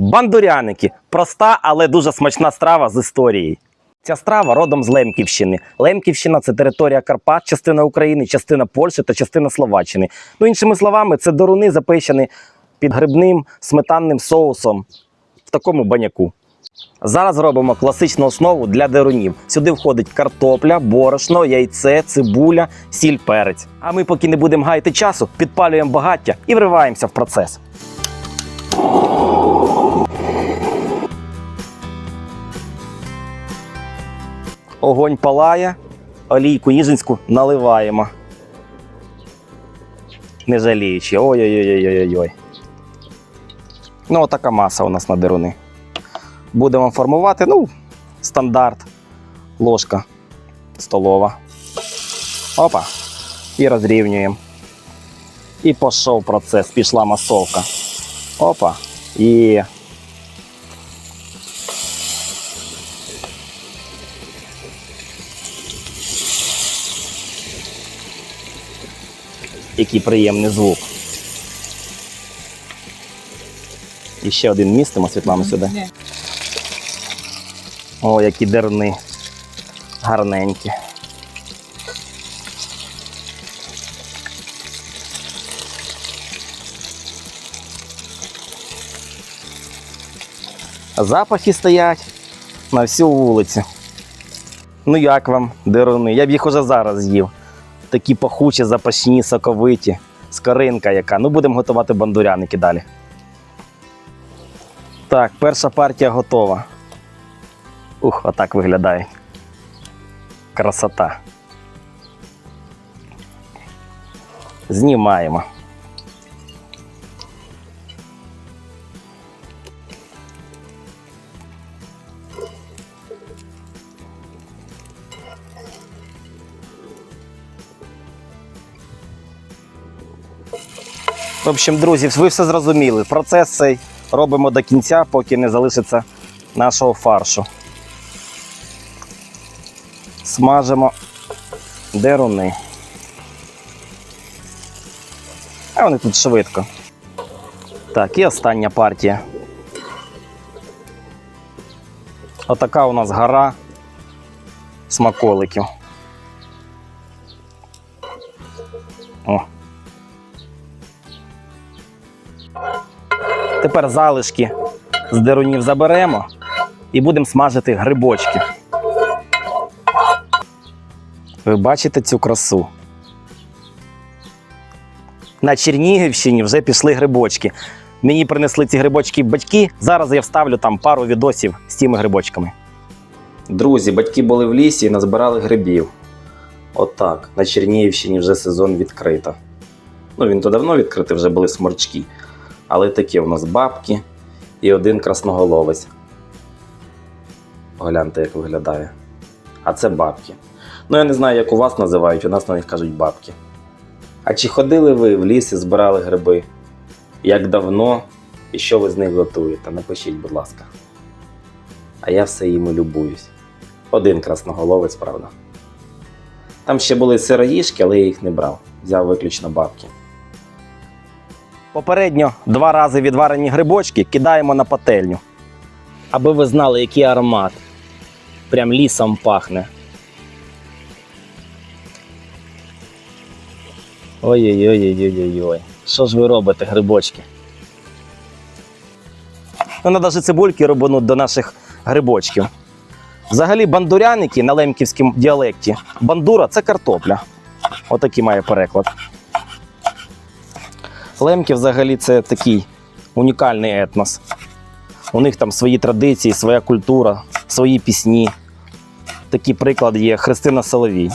Бандуряники проста, але дуже смачна страва з історією. Ця страва родом з Лемківщини. Лемківщина це територія Карпат, частина України, частина Польщі та частина Словаччини. Ну, іншими словами, це доруни запечені під грибним сметанним соусом в такому баняку. Зараз робимо класичну основу для дерунів. Сюди входить картопля, борошно, яйце, цибуля, сіль, перець. А ми, поки не будемо гаяти часу, підпалюємо багаття і вриваємося в процес. Огонь палає, олійку ніжинську наливаємо. Не жаліючи. Ой-ой-ой-ой-ой. Ну, отака маса у нас на деруни. Будемо формувати, ну, стандарт. Ложка столова. Опа. І розрівнюємо. І пішов процес, пішла масовка. Опа. І. Який приємний звук. І ще один містимо Світлану сюди. О, які дерни. Гарненькі. Запахи стоять на всю вулицю. Ну як вам, деруни? Я б їх уже зараз з'їв. Такі пахучі, запашні, соковиті, скоринка яка. Ну, будемо готувати бандуряники далі. Так, перша партія готова. Ух, отак виглядає. Красота. Знімаємо. В общем, друзі, ви все зрозуміли. Процес цей робимо до кінця, поки не залишиться нашого фаршу. Смажимо деруни. А вони тут швидко. Так, і остання партія. Отака у нас гора смаколиків. Тепер залишки з дерунів заберемо і будемо смажити грибочки. Ви бачите цю красу? На Чернігівщині вже пішли грибочки. Мені принесли ці грибочки батьки. Зараз я вставлю там пару відосів з цими грибочками. Друзі, батьки були в лісі і назбирали грибів. Отак. На Чернігівщині вже сезон відкрито. Ну, він то давно відкритий, вже були сморчки. Але такі у нас бабки і один красноголовець. Погляньте, як виглядає. А це бабки. Ну, я не знаю, як у вас називають, у нас на них кажуть бабки. А чи ходили ви в ліс і збирали гриби? Як давно і що ви з них готуєте? Напишіть, будь ласка. А я все їм любуюсь. Один красноголовець, правда. Там ще були сироїшки, але я їх не брав. Взяв виключно бабки. Попередньо два рази відварені грибочки кидаємо на пательню. Аби ви знали, який аромат. Прям лісом пахне. Ой-ой-ой-ой-ой-ой. Що ж ви робите, грибочки? Ну, треба навіть цибульки рубануть до наших грибочків. Взагалі, бандуряники на лемківському діалекті. Бандура це картопля. Отакий має переклад. Лемки взагалі це такий унікальний етнос. У них там свої традиції, своя культура, свої пісні. Такий приклад є Христина Соловій.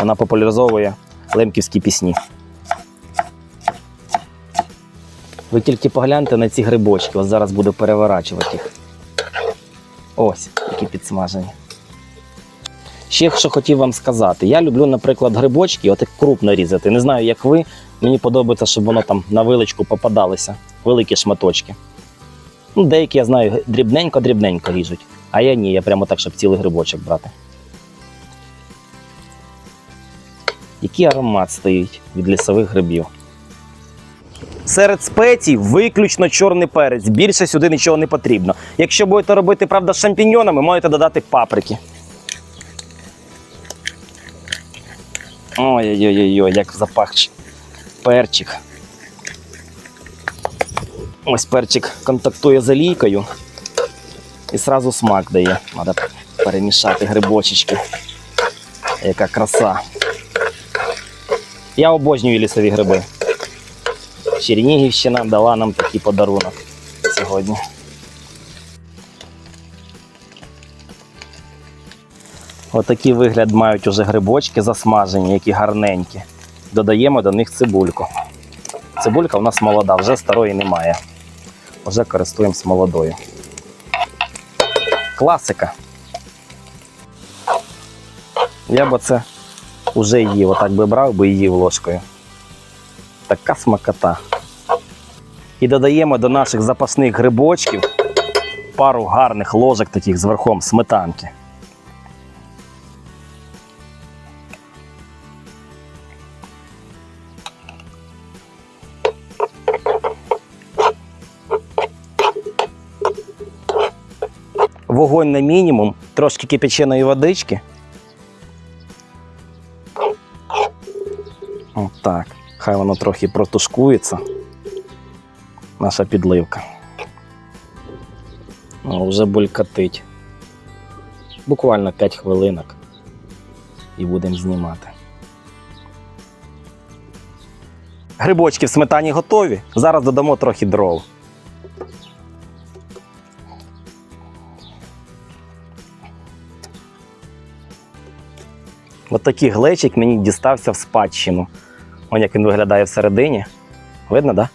Вона популяризовує лемківські пісні. Ви тільки погляньте на ці грибочки, ось зараз буду переворачувати їх. Ось, які підсмажені. Ще що хотів вам сказати. Я люблю, наприклад, грибочки, отак крупно різати. Не знаю, як ви. Мені подобається, щоб воно там на виличку попадалося. Великі шматочки. Ну, деякі, я знаю, дрібненько-дрібненько ріжуть. А я ні, я прямо так, щоб цілий грибочок брати. Який аромат стоїть від лісових грибів. Серед спецій виключно чорний перець. Більше сюди нічого не потрібно. Якщо будете робити, правда, з шампіньонами, можете додати паприки. Ой-ой-ой, як запахче. Перчик. Ось перчик контактує з олійкою і сразу смак дає. Треба перемішати грибочечки. Яка краса. Я обожнюю лісові гриби. Чернігівщина дала нам такий подарунок сьогодні. Отакий вигляд мають уже грибочки засмажені, які гарненькі. Додаємо до них цибульку. Цибулька у нас молода, вже старої немає. Вже користуємось молодою. Класика. Я б це вже їв. Отак би брав би і їв ложкою. Така смакота. І додаємо до наших запасних грибочків пару гарних ложок таких з верхом сметанки. Вогонь на мінімум, трошки кипяченої водички. Отак. Хай воно трохи протушкується. Наша підливка. О, вже булькатить. Буквально 5 хвилинок. І будемо знімати. Грибочки в сметані готові. Зараз додамо трохи дров. От такий глечик мені дістався в спадщину. Ось як він виглядає всередині. Видно, так? Да?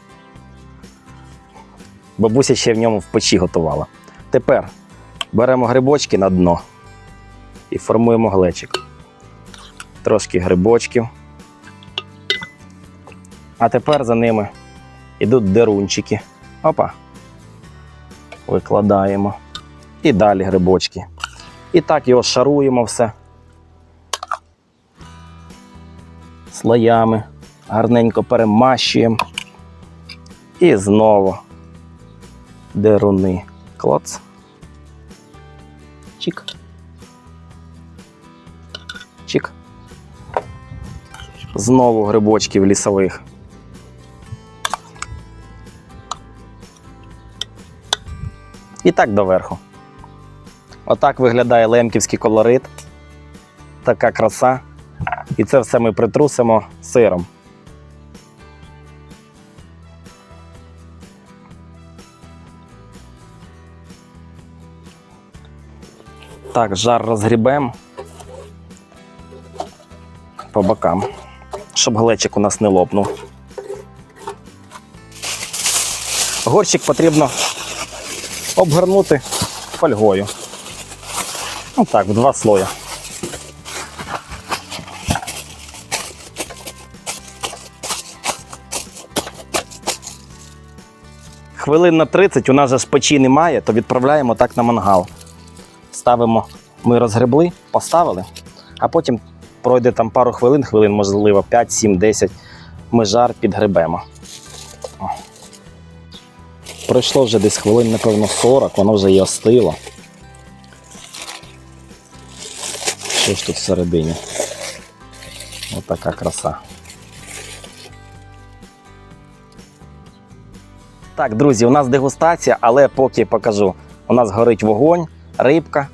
Бабуся ще в ньому в печі готувала. Тепер беремо грибочки на дно і формуємо глечик. Трошки грибочків. А тепер за ними йдуть дерунчики. Опа. Викладаємо. І далі грибочки. І так його шаруємо все. Слоями, гарненько перемащуємо. І знову деруни. Клоц. Чик. Чик. Знову грибочків лісових. І так доверху. Отак виглядає лемківський колорит. Така краса. І це все ми притрусимо сиром. Так, жар розгрібемо по бокам, щоб глечик у нас не лопнув. Горщик потрібно обгорнути фольгою. Отак, в два слоя. Хвилин на 30 у нас же ж печі немає, то відправляємо так на мангал. Ставимо, ми розгребли, поставили, а потім пройде там пару хвилин, хвилин, можливо, 5, 7, 10. Ми жар підгребемо. Пройшло вже десь хвилин, напевно, 40, воно вже і остило. Що ж тут всередині? Отака краса. Так, друзі, у нас дегустація, але поки покажу. У нас горить вогонь, рибка.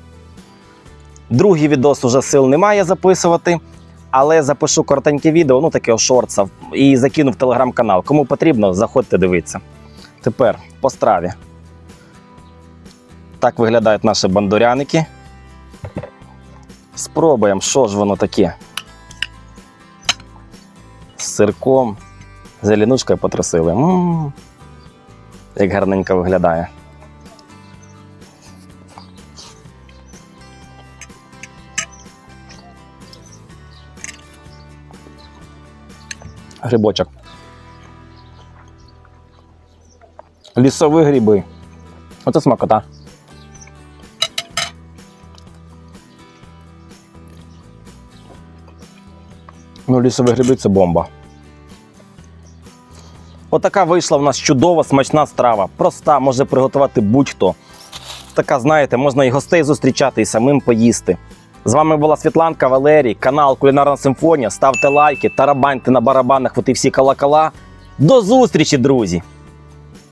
Другий відос уже сил немає записувати, але запишу коротеньке відео, ну таке шорца, і закину в телеграм-канал. Кому потрібно, заходьте дивитися. Тепер по страві. Так виглядають наші бандуряники. Спробуємо, що ж воно таке. З сирком, зеленушкою потрусили. М-м-м як гарненько виглядає. Грибочок. Лісові гриби. Оце смакота. Ну, лісові гриби це бомба. Отака вийшла в нас чудова смачна страва. Проста, може приготувати будь-хто. Така, знаєте, можна і гостей зустрічати, і самим поїсти. З вами була Світланка Валерій, канал Кулінарна Симфонія. Ставте лайки, тарабаньте на барабанах, от і всі колокола. До зустрічі, друзі!